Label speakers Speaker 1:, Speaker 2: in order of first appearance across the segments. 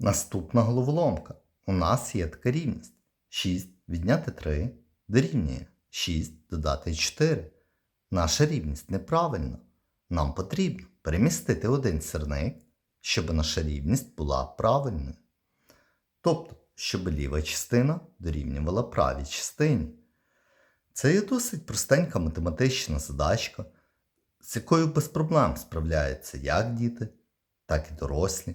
Speaker 1: Наступна головоломка. У нас є така рівність. 6 відняти 3 дорівнює 6 додати 4. Наша рівність неправильна. Нам потрібно перемістити один сірник, щоб наша рівність була правильною. Тобто, щоб ліва частина дорівнювала правій частині. Це є досить простенька математична задачка, з якою без проблем справляються як діти, так і дорослі.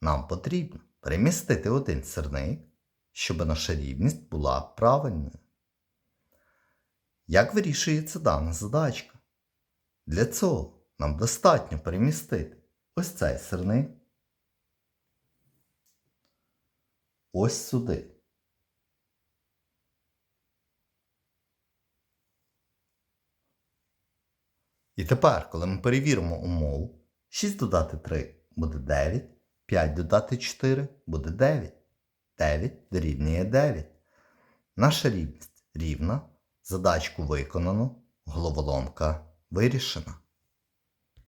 Speaker 1: Нам потрібно перемістити один сирник, щоб наша рівність була правильною. Як вирішується дана задачка? Для цього нам достатньо перемістити ось цей сирник ось сюди. І тепер, коли ми перевіримо умову, 6 додати 3 буде 9, 5 додати 4 буде 9. 9 дорівнює 9. Наша рівність рівна. Задачку виконано, головоломка вирішена.